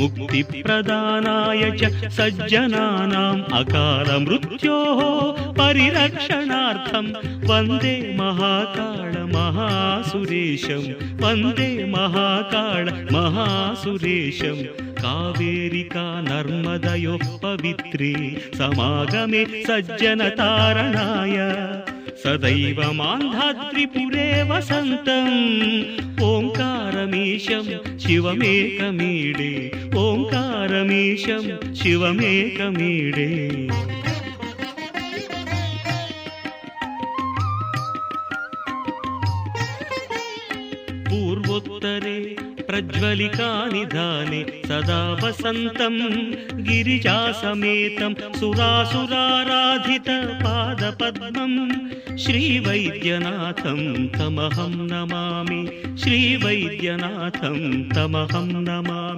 मुक्तिप्रदानाय च सज्जनानाम् अकालमृत्योः परिरक्षणार्थं वन्दे महाकाळ महासुरेशं वन्दे महाकाळ महासुरेशं कावेरिका नर्मदयोः पवित्रे समागमे सज्जनतारणाय सदैव मान्धात्रिपुरे वसन्तम् ശിവമേകമീശം ശിവമേകമീടേ ഓംകാരമീശം ശിവമേകമീടേ പൂർവോത്തരേ ప్రజ్వలికానిధానే సదా వసంతం గిరిజాసమేతం సురాసురారాధిత పాదపద్మం శ్రీవైద్యనాథం తమహం నమామి శ్రీవైద్యనాథం తమహం నమామి